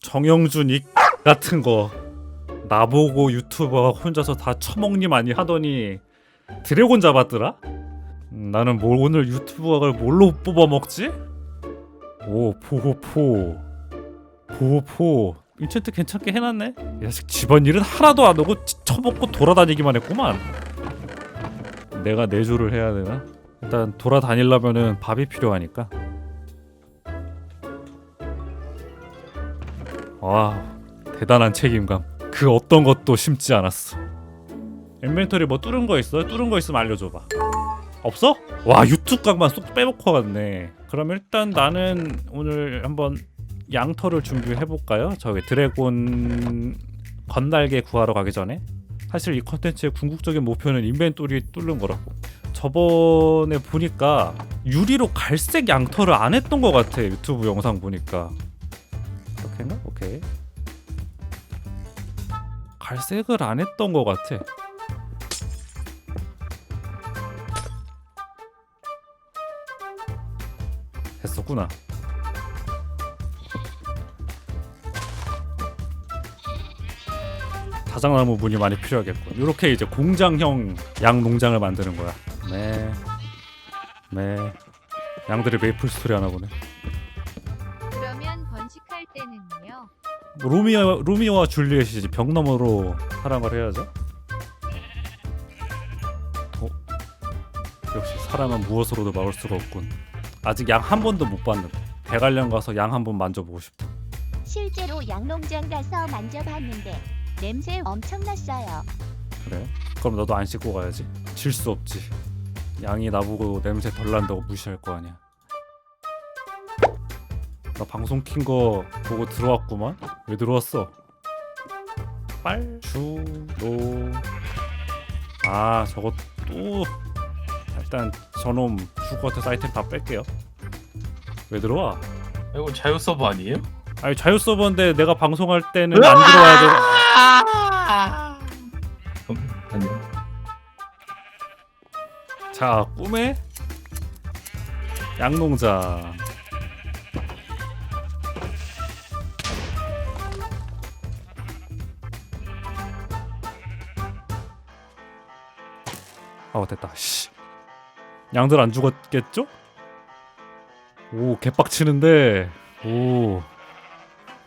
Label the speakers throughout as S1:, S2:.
S1: 정영준 이 같은 거 나보고 유튜버가 혼자서 다 처먹니 많이 하더니 드래곤 잡았더라? 음, 나는 뭘 오늘 유튜버를 뭘로 뽑아 먹지? 오 보호포 보호포 인챈트 괜찮게 해놨네 이 자식 집안일은 하나도 안 하고 치- 처먹고 돌아다니기만 했구만 내가 내조를 해야 되나? 일단 돌아다니려면은 밥이 필요하니까 와 대단한 책임감. 그 어떤 것도 심지 않았어. 인벤토리 뭐 뚫은 거 있어요? 뚫은 거 있으면 알려줘봐. 없어? 와 유튜브 각만 쏙 빼놓고 갔네. 그럼 일단 나는 오늘 한번 양털을 준비해 볼까요? 저기 드래곤 건날개 구하러 가기 전에. 사실 이 컨텐츠의 궁극적인 목표는 인벤토리 뚫는 거라고. 저번에 보니까 유리로 갈색 양털을 안 했던 것 같아 유튜브 영상 보니까 그렇게나? 오케이 갈색을 안 했던 것 같아 했었구나 자작나무 문이 많이 필요하겠군 이렇게 이제 공장형 양 농장을 만드는 거야 네. 네. 양들이 메이플 스토리 하나 보네 로미오, 로미오와 줄리엣이지 벽 너머로 사랑을 해야죠. 어? 역시 사람은 무엇으로도 막을 수가 없군. 아직 양 한 번도 못 봤는데 대관령 가서 양 한 번 만져보고 싶다.
S2: 실제로 양농장 가서 만져봤는데 냄새 엄청났어요.
S1: 그래? 그럼 너도 안 씻고 가야지. 질 수 없지. 양이 나보고 냄새 덜 난다고 무시할 거 아니야. 나 방송 킨 거 보고 들어왔구만. 왜 들어왔어? 빨주노. 아 저거 또 일단 저놈 죽을 것 같아서 아이템 다 뺄게요. 왜 들어와?
S3: 이거 자유 서버 아니에요?
S1: 아니 자유 서버인데 내가 방송할 때는 안 들어와야 돼.
S3: 음, 아니요.
S1: 자 꿈의 양농장 아 됐다. 씨. 양들 안 죽었겠죠? 오 개빡치는데. 오.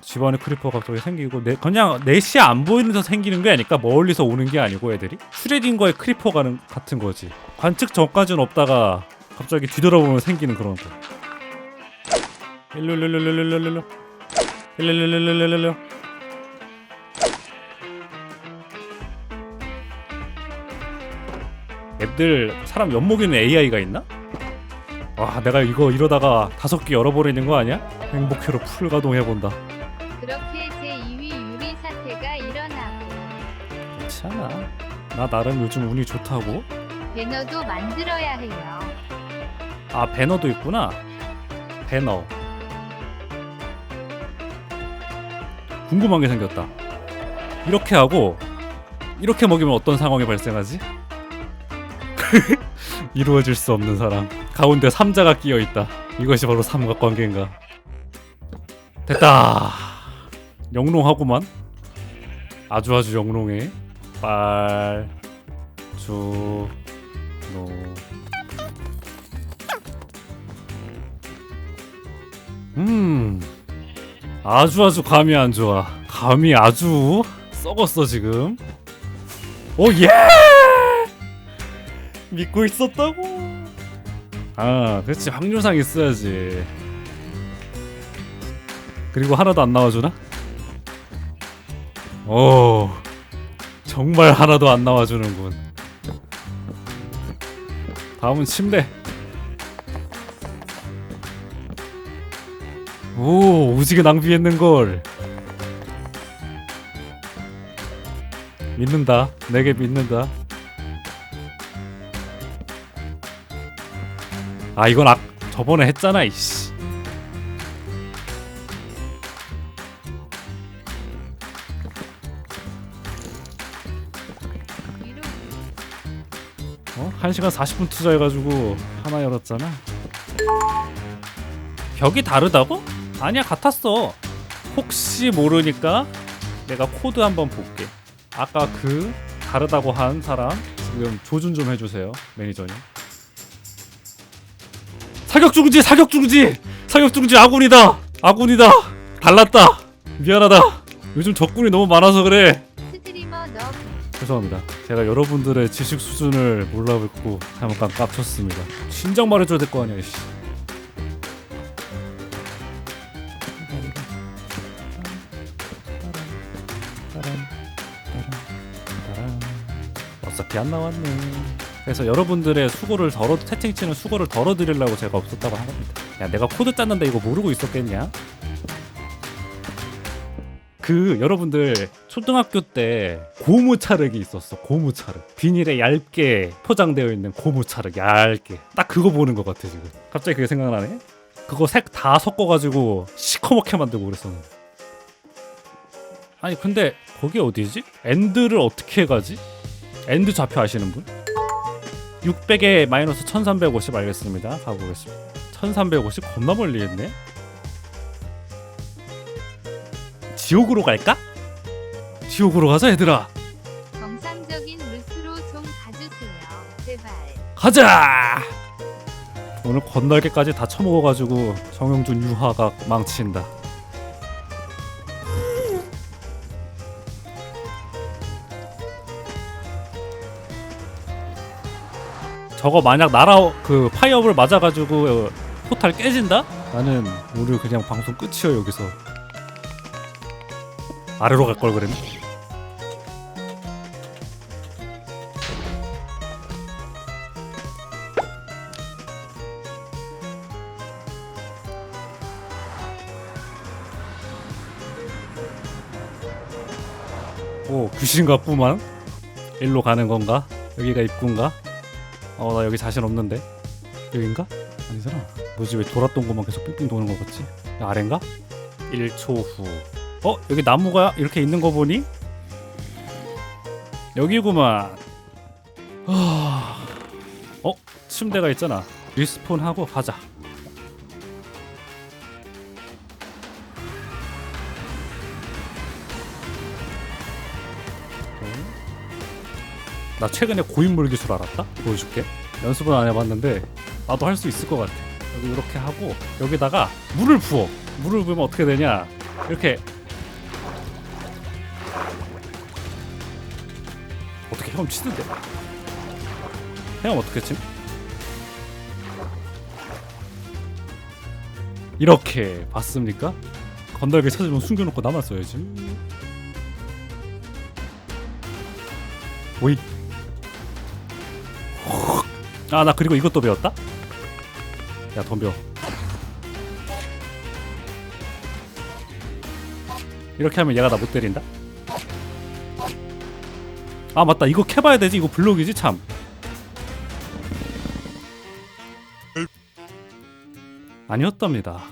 S1: 집안에 크리퍼 갑자기 생기고 내, 그냥 넷이 안 보이는 데서 생기는 게 아니까? 멀리서 오는 게 아니고 애들이? 슈레딩거의 크리퍼 가는 같은 거지. 관측 전까지는 없다가 갑자기 뒤돌아보면 생기는 그런 거. 일로 일로 일로 일로. 일로 일로 일로 일로 일로 일로 애들 사람 엿먹이는 AI가 있나? 와 내가 이거 이러다가 다섯 개 열어버리는 거 아니야? 행복회로 풀 가동해본다
S4: 그렇게 제2위 유리 사태가 일어나고
S1: 괜찮아 나 나름 요즘 운이 좋다고
S4: 배너도 만들어야 해요.
S1: 아 배너도 있구나 배너 궁금한 게 생겼다 이렇게 하고 이렇게 먹이면 어떤 상황이 발생하지? 이루어질 수 없는 사랑 가운데 삼자가 끼어 있다. 이것이 바로 삼각관계인가? 됐다! 영롱하구만. 아주 아주 영롱해. 빨주노. 음 아주 아주 감이 안 좋아. 감이 아주 썩었어 지금. 오예 믿고 있었다고. 아 그렇지. 확률상 있어야지. 그리고 하나도 안 나와주나? 오 정말 하나도 안 나와주는군. 다음은 침대. 오 오지게 낭비했는 걸. 믿는다. 내게 믿는다 아 이건 아 저번에 했잖아 이씨 어? 1시간 40분 투자해가지고 하나 열었잖아 벽이 다르다고? 아니야 같았어 혹시 모르니까 내가 코드 한번 볼게. 아까 그 다르다고 한 사람 지금 조준 좀 해주세요 매니저님. 사격 중지 사격 중지. 사격 중지 아군이다. 아군이다. 달랐다. 미안하다. 요즘 적군이 너무 많아서 그래.
S4: 스트리머 너.
S1: 죄송합니다. 제가 여러분들의 지식 수준을 몰라듣고 잠깐 깝쳤습니다. 진작 말해줘야 될 거 아니야 씨. 어차피 안 나왔네. 그래서 여러분들의 수고를 덜어 채팅치는 수고를 덜어드리려고 제가 없었다고 한 겁니다. 야 내가 코드 짰는데 이거 모르고 있었겠냐? 그 여러분들 초등학교 때 고무 찰흙이 있었어. 고무 찰흙. 비닐에 얇게 포장되어 있는 고무 찰흙 얇게. 딱 그거 보는 것 같아 지금. 갑자기 그게 생각나네. 그거 색 다 섞어가지고 시커멓게 만들고 그랬었는데. 아니 근데 거기 어디지? 엔드를 어떻게 가지? 엔드 좌표 아시는 분? 600에 마이너스 1350 알겠습니다. 가보겠습니다. 1350 겁나 멀리 했네. 지옥으로 갈까? 지옥으로 가자 얘들아.
S4: 정상적인 루트로 좀 가주세요. 제발.
S1: 가자. 오늘 건날개까지 다 처먹어가지고 정영준 유화가 망친다. 저거 만약 나라 그 파이어볼 맞아가지고 어, 포탈 깨진다? 나는 오늘 그냥 방송 끝이요 여기서. 아래로 갈 걸 그랬네. 오 귀신 같구만 일로 가는 건가? 여기가 입구인가? 어 나 여기 자신 없는데 여긴가? 아니잖아 뭐지 왜 돌았던 것만 계속 삥삥 도는 거 같지? 야, 아래인가? 1초 후 어? 여기 나무가 이렇게 있는 거 보니? 여기구만 하... 어? 침대가 있잖아 리스폰하고 가자 나 최근에 고인물 기술 알았다? 보여줄게. 연습은 안 해봤는데 나도 할 수 있을 것 같아. 여기 이렇게 하고 여기다가 물을 부어. 물을 부으면 어떻게 되냐? 이렇게 어떻게 헤엄 치는데? 헤엄 어떻게 침? 이렇게 봤습니까? 건달게 찾으면 숨겨놓고 남았어야지. 오이. 아 나 그리고 이것도 배웠다? 야 덤벼. 이렇게 하면 얘가 나 못 때린다? 아 맞다. 이거 캐봐야 되지. 이거 블록이지 참. 아니었답니다.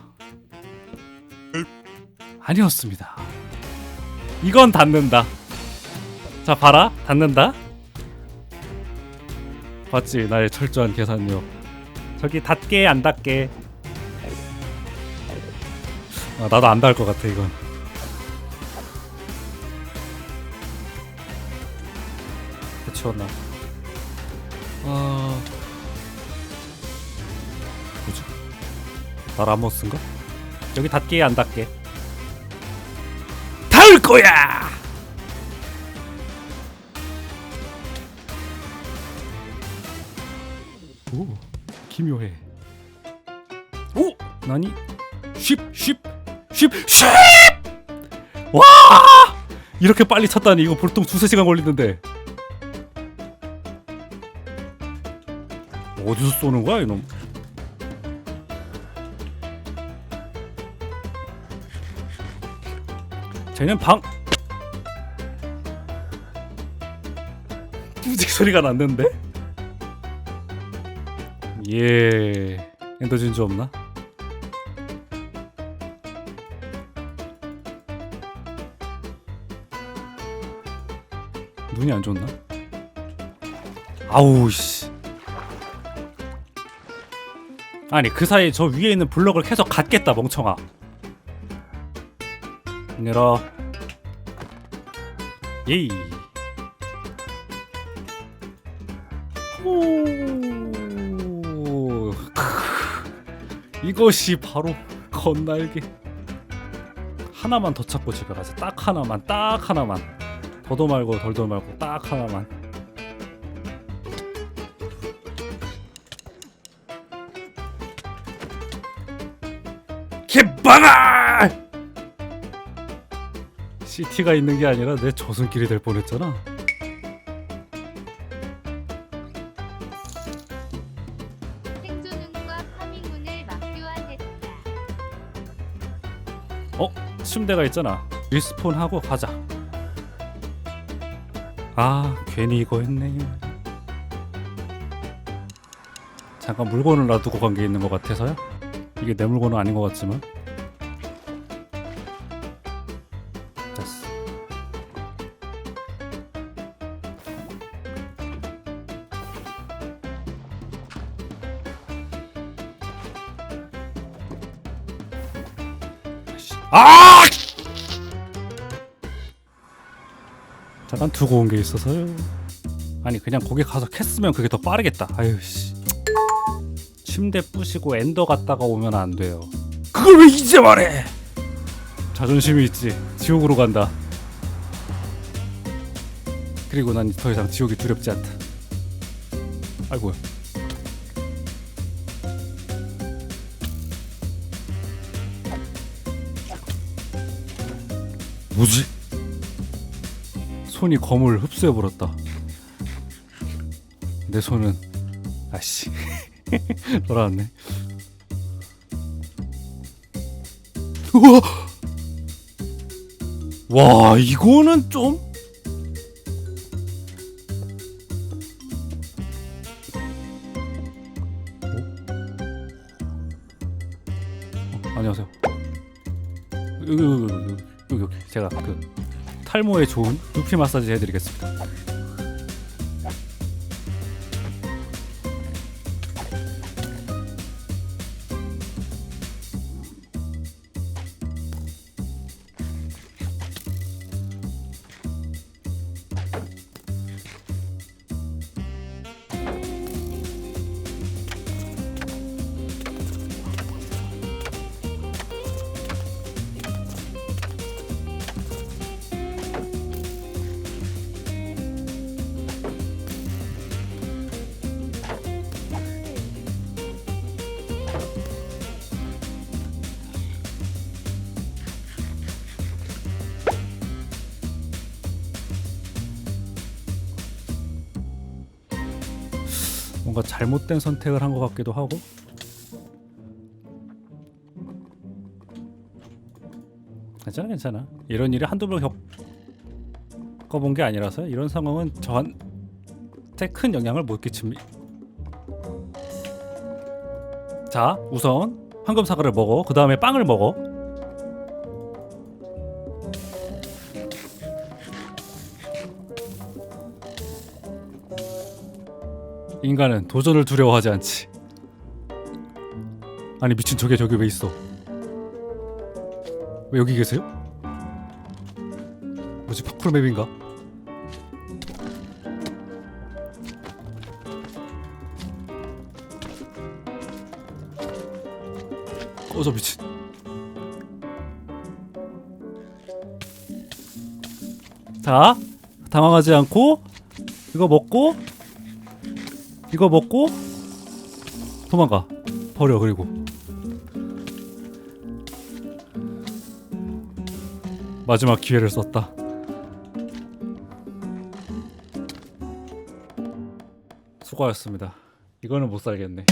S1: 아니었습니다. 이건 닿는다. 자 봐라. 닿는다 봤지? 나의 철저한 계산력. 저기 닿게 안 닿게. 아, 나도 안 닿을 것 같아 이건. 해치웠나? 아. 뭐지? 나 라모스인가? 여기 닿게 안 닿게. 닿을 거야 기묘해. 오! 나니? 쉽쉽쉽쉽 와! 이렇게 빨리 찼다니 이거 보통 두세 시간 걸리는데. 어디서 쏘는 거야 이놈? 쟤는 방! 뿌직 소리가 났는데 예 엔더 진주 없나? 눈이 안 좋나? 아우 씨 아니 그 사이 저 위에 있는 블럭을 계속 갖겠다 멍청아 열어. 예이. 이것이 바로 건날개. 하나만 더 찾고 집에 가자. 딱 하나만, 딱 하나만. 더도 말고 덜도 말고 딱 하나만. 개빵아! CT가 있는 게 아니라 내 저승길이 될 뻔했잖아. 침대가 있잖아. 리스폰하고 가자. 아 괜히 이거 했네. 잠깐 물건을 놔두고 간 게 있는 것 같아서요. 이게 내 물건은 아닌 것 같지만. 아! 잠깐 두고 온 게 있어서요. 아니 그냥 거기 가서 캤으면 그게 더 빠르겠다. 아유 씨. 침대 부시고 엔더 갔다가 오면 안 돼요. 그걸 왜 이제 말해? 자존심이 있지. 지옥으로 간다. 그리고 난 더 이상 지옥이 두렵지 않다. 아이고 뭐지? 손이 검을 흡수해 버렸다. 내 손은 아씨 돌아왔네. 우와! 와 이거는 좀 제가 그 탈모에 좋은 두피 마사지 해드리겠습니다. 뭔가 잘못된 선택을 한 것 같기도 하고. 괜찮아 괜찮아. 이런 일이 한두 번 겪어본 게 아니라서 이런 상황은 저한테 큰 영향을 못 끼칩니다. 자 우선 황금 사과를 먹어. 그 다음에 빵을 먹어 인간은 도전을 두려워하지 않지. 아니 미친 저게 저기 왜 있어? 왜 여기 계세요? 뭐지 파쿠르 맵인가? 꺼져 미친. 자 당황하지 않고 이거 먹고 이거 먹고 도망가. 버려 그리고. 마지막 기회를 썼다. 수고하셨습니다. 이거는 못 살겠네